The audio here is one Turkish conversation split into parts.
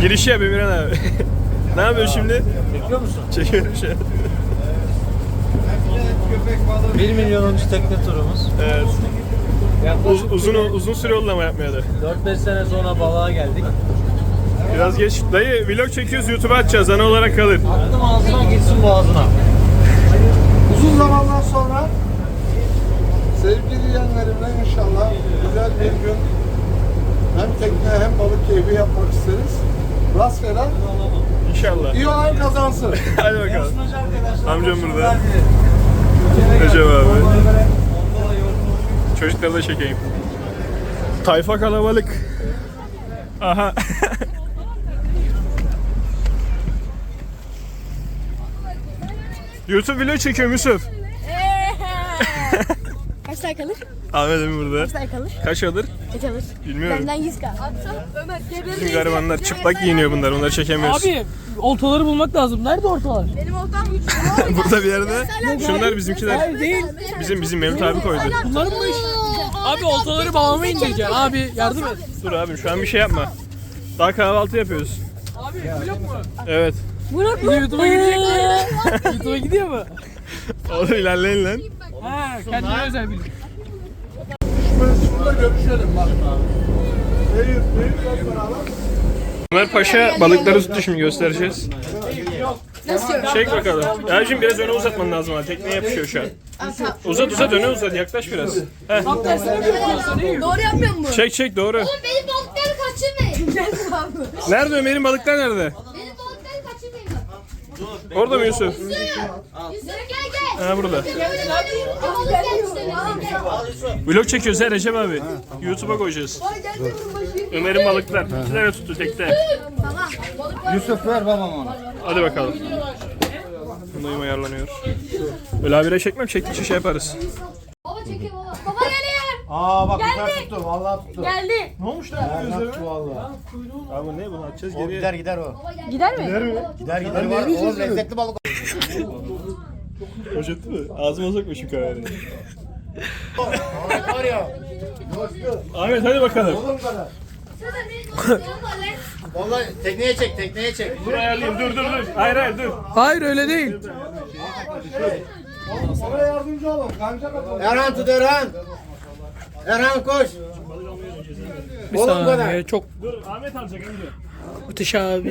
Girişi yap Emirhan abi. ne yapıyorsun şimdi? Çekiyor musun? Çekiyorum şu an. 1 milyonuncu tekne turumuz. Evet. Yaklaşık Uz- uzun uzun süre oldu ama yapmaya da. 4-5 sene sonra balığa geldik. Biraz geç. Dayı vlog çekiyoruz YouTube'a atacağız. Ana olarak kalır. Aklım ağzına gitsin boğazına. Uzun zamandan sonra sevgili yeğenlerimle inşallah güzel bir gün hem tekne hem balık keyfi yapmak isteriz. Rastgele İnşallah. iyi olan kazansın. Hadi bakalım. Amcam burada. Recep abi. Çocukları da çekeyim. Tayfa kalabalık. Aha. YouTube video çekiyorum Yusuf. Kaç tane kalır? Ahmet Emin burada. Kaç tane kalır? Kaç alır? Alır? Bilmiyorum. Benden 100 kalır. Ömer Bizim garibanlar çıplak giyiniyor bunlar. Onları çekemiyoruz. Abi oltaları bulmak lazım. Nerede oltalar? Benim oltam 3. Burada bir yerde. Şunlar bizimkiler. Hayır değil. Bizim bizim Mevlüt abi koydu. Bunlarınmış. Abi oltaları babama indireceksin. Abi yardım et. Dur abim şu an bir şey yapma. Daha kahvaltı yapıyoruz. Abi vlog mu? Evet. Bir de YouTube'a gidecek mi? YouTube'a gidiyor mu? Oğlum ilerleyin lan. Ha kendine özel Şurada görüşelim bak. Ömer Paşa balıkları tuttu şimdi göstereceğiz. Nasıl? Çek bakalım. Abicim biraz öne uzatman lazım ha. Tekneye yapışıyor şu an. Uzat uzat öne uzat yaklaş biraz. Heh. Doğru yapmıyor mu? Çek çek doğru. Benim balıkları kaçırmayın. Nerede Ömer'in balıklar nerede? Benim balıkları kaçırmayın. Orada mı Yusuf? Yusuf. Ha burada. Vlog çekiyoruz ha Recep abi. YouTube'a koyacağız. Ömer'in balıklar. İki tane tuttu tekte. Yusuf ver babam onu. Hadi bakalım. Bundayım ayarlanıyor. Öyle habire çekmem. Çektikçe şey yaparız. Baba çekiyor baba. Baba geliyor. Aa bak güzel tuttu. Vallahi tuttu. Geldi. Ne olmuş lan Tuttu vallahi. Abi ne bunu atacağız O geriye. gider gider o. Gider mi? Gider gider var. O lezzetli balık. Poşeti mi? Ağzıma sokma şu kahveni. Var ya. Ahmet hadi bakalım. Oğlum. Vallahi tekneye çek tekneye çek. Dur ayarlayayım dur dur dur. Hayır hayır dur. Hayır öyle değil. Sana yardımcı olun. Kanca kapalı. Erhan tut Erhan. Erhan koş. Bir Oğlum saniye çok Dur Ahmet alacak önce.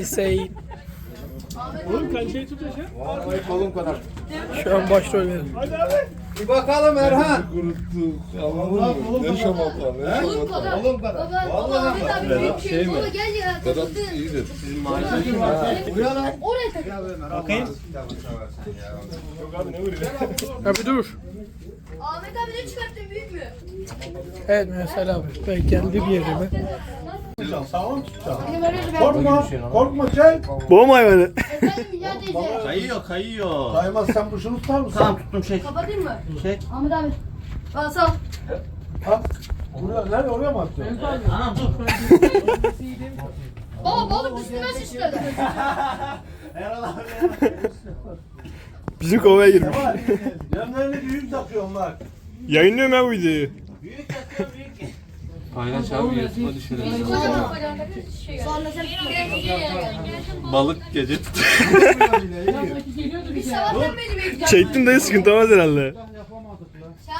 şey. Oğlum kancayı tut aşağı. Vallahi kolum kadar. Şu an başrol benim. Hadi abi. Bir bakalım Erhan. Allah kolum kadar. Ne şamata ne Oğlum kadar. Oğlum kadar. Ahmet abi büyük şey. Baba gel ya. Vedat iyidir. Oraya tak. Yok abi ne vuruyor? Abi dur. Ahmet abi ne çıkarttın büyük mü? Evet mesela abi. Ben geldi bir yerime. Sağlam tutacağım. Korkma. Korkma çek. Boğma hayvanı. Efendim Bilal teyze. Kayıyor kayıyor. Kaymaz sen bu şunu tutar mısın? Tamam tuttum çek. Kapatayım mı? Çek. Ahmet abi. Bana sal. Bak. Buraya nerede oraya mı atıyorsun? Anam dur. Baba balık üstüme sıçradı. Bizim kovaya girmiş. Yanlarına büyük takıyorum bak. Yayınlıyorum ya bu videoyu. Paylaş abi. Sonra sen Balık gece tut. Bir sabah sen beni bekleyeceksin. Çektin dayı sıkıntı olmaz herhalde.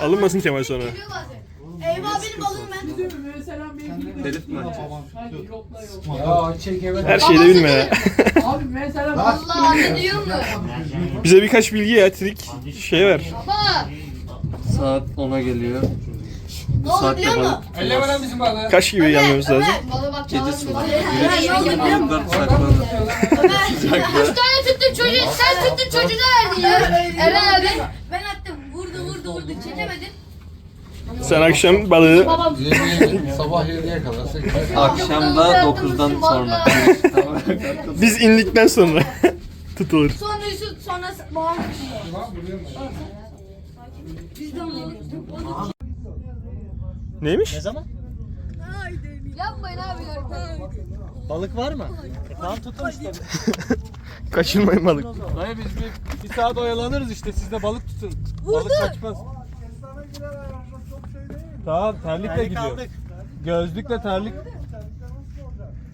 Alınmasın Kemal sonra. Geliyor bazen. Eyvah benim balığım ben. Telif mi? Ya çekemez. Her şeyi de bilme ya. Abi mesela Allah anne diyor mu? Bize birkaç bilgi ya trik şey ver. Baba. Saat 10'a geliyor. Ne oldu biliyor musun? Kaç gibi gelmemiz lazım? Baba bak Gece musun? Balıklar saklanır. Ömer, üç tane tuttun çocuğu, sen tuttun çocuğu da verdin ya. Eren abi. Ben attım, vurdu vurdu vurdu, çekemedin. Sen akşam balığı Babam. Sabah 7'ye kadar. Akşamda 9'dan sonra. Biz indikten sonra tutulur. Sonra Yusuf, sonra babam Biz de onu Neymiş? Ne zaman? Yapmayın abi ya. Balık var mı? E, tamam tutun işte. Kaçırmayın balık. Dayı biz bir, bir saat oyalanırız işte siz de balık tutun. Balık kaçmaz. Tamam terlikle Terlik gidiyor. aldık. Gözlükle terlik.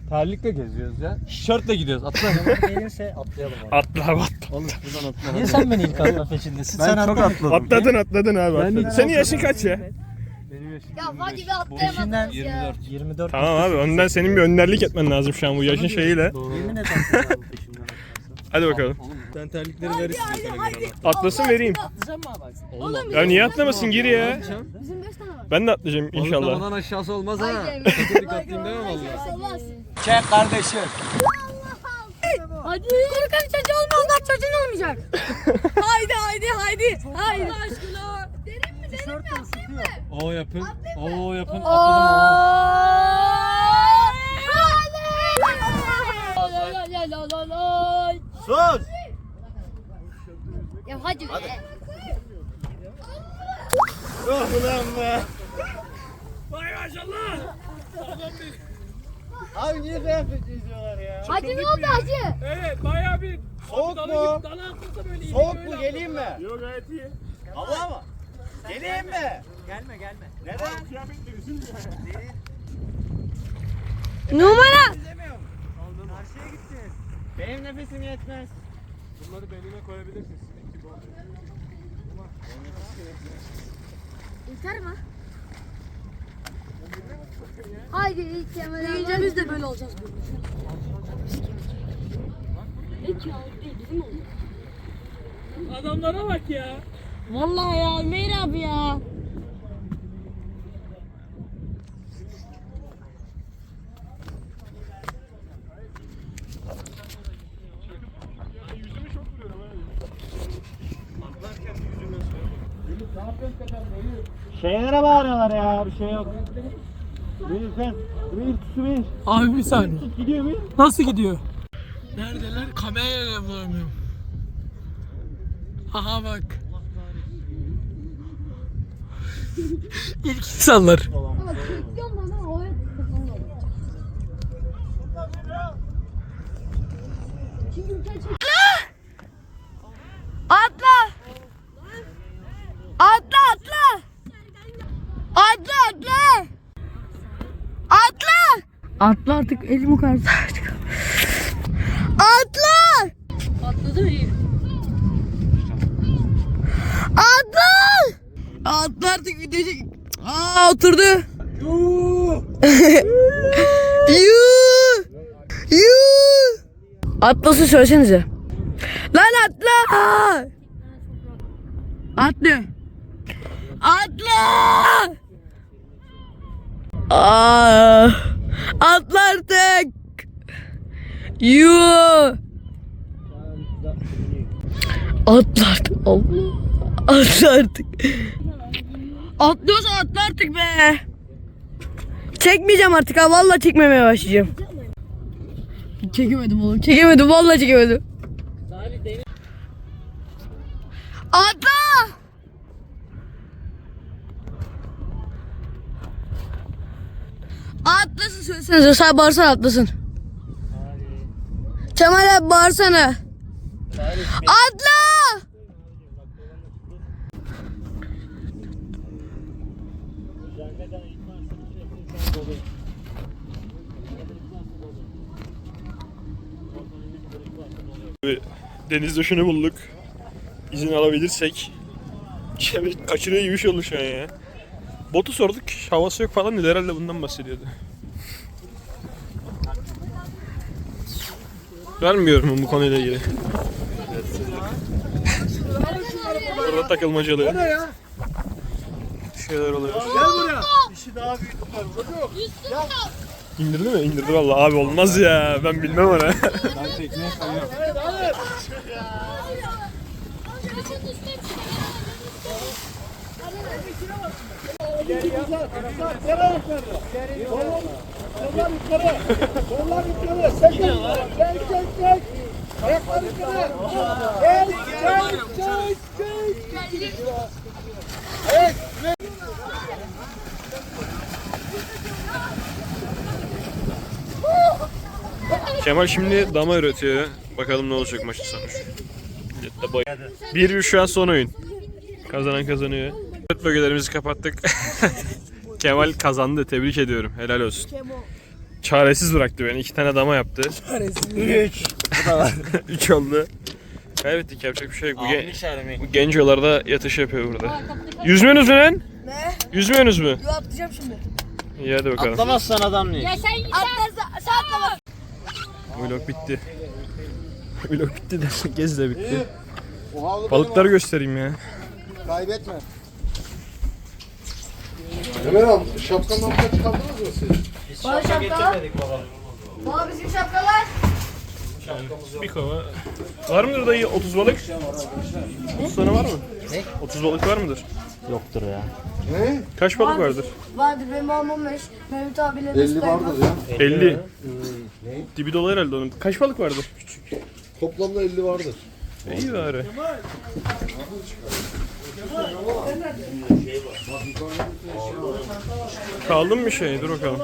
Terlikle geziyoruz ya. Şortle gidiyoruz. Atla. Gelirse atlayalım abi. Atla abi atla. Olur buradan atla. Niye sen beni ilk atma peşindesin? Ben sen çok atla. atladım. Atladın atladın abi Ben atladın. Senin yaşın kaç ya? Benim yaşım Ya hadi bir Peşinden atlayamadınız ya. 24. 24. Tamam abi önden senin bir önderlik etmen lazım şu an bu yaşın şeyiyle. Yemin atlayacağım peşimden atlarsan. Hadi bakalım. Sen terlikleri ver istiyorsan Emirhan'a. Atlasın vereyim. Atlayacağım mı abi? Oğlum Ya niye atlamasın gir ya. bizim 5 tane var. Ben de atlayacağım inşallah. Balıklamadan aşağısı olmaz ha. Haydi. Dedik atlayayım deme valla. Olmaz. Çek kardeşim. Hadi. Korkan çocuğu olmaz çocuğun olmayacak. haydi haydi haydi. Haydi. Aşkına. Mi atlayayım mı? Oo yapın. Oo yapın. Atladım Sus. Ya hadi be. Oh ulan be. Abi niye kıyafet çiziyorlar ya? Hacı ne oldu hacı? Evet bayağı bir Soğuk mu? dana atılsa böyle Soğuk mu geleyim mi? Yok gayet iyi. Allah mı? Geleyim mi? Gelme gelme. Neden? Numara. Karşıya gideceğiz. Benim nefesim yetmez. Bunları beynine koyabilirsin. Yeter mi? Haydi ilk Kemal Büyüyünce biz de böyle olacağız. Adamlara bak ya. Vallahi ya Ömer abi ya. Şeylere bağırıyorlar ya bir şey yok. Bir sen. Bir su bir. Abi bir saniye. Gidiyor bir. Nasıl gidiyor? Neredeler? Kamerayla bulamıyorum. Aha bak. İlk insanlar. Atla. Atla atla. Atla atla. Atla. Atla artık elim yukarıda artık. Atla. Atladı mı? Atla. Artık video çek. Aa oturdu. Yuu. Yuu. Atlasın söylesenize. Lan atla! Atla! Atla! Aa, atla artık! Yoo! Atla artık. Allah. Atla artık. Atlıyorsan atla artık be. Çekmeyeceğim artık ha. Vallahi çekmemeye başlayacağım. Çekemedim oğlum. Çekemedim. Vallahi çekemedim. Atla! Atlasın söylesenize. Sen bağırsana atlasın. Kemal abi bağırsana. Atla! Deniz döşünü bulduk. İzin alabilirsek. Şey, kaçırıyor gibi bir şey oldu şu an ya. Botu sorduk. Havası yok falan dedi. Herhalde bundan bahsediyordu. Vermiyorum bu konuyla ilgili. Burada takılmaca oluyor. Bir şeyler oluyor. İşi daha büyüttüler. İndirdi mi? İndirdi valla. Abi olmaz ya. Ben bilmem onu. Ben tekneye kayıyorum. Kollar yukarı. Kollar yukarı. Sen de Çek çek çek. Ayaklar yukarı. Çek çek çek çek. Kemal şimdi dama üretiyor. Bakalım ne olacak maçın sonuç. Bir bir şu an son oyun. Kazanan kazanıyor. Evet bölgelerimizi kapattık. Kemal kazandı. Tebrik ediyorum. Helal olsun. çaresiz bıraktı beni. İki tane dama yaptı. Üç. Üç oldu. Kaybettik yapacak bir şey yok. Bu, gen- bu genç yollarda yatış yapıyor burada. Yüzmüyorsunuz mu lan? Ne? Yüzmüyorsunuz mu? Yo atlayacağım şimdi. İyi hadi bakalım. Atlamazsan adam değil. Ya sen Atlarsa sen atlama. Vlog bitti. Vlog bitti de gez de bitti. Balıkları göstereyim ya. Kaybetme. Ömer abi şapkanı ortaya çıkardınız mı siz? Bana şapkalar. Bana bizim şapkalar. Bir kova. Var mıdır dayı 30 balık? 30 tane var mı? Ne? 30 balık var mıdır? Yoktur ya. Ne? Kaç balık vardır? Vardır benim babam 15. Mehmet abiyle 50 vardır ya. 50. Dibi dolu herhalde onun. Kaç balık vardır? Toplamda 50 vardır. İyi bari. Kaldı mı şey? Dur bakalım.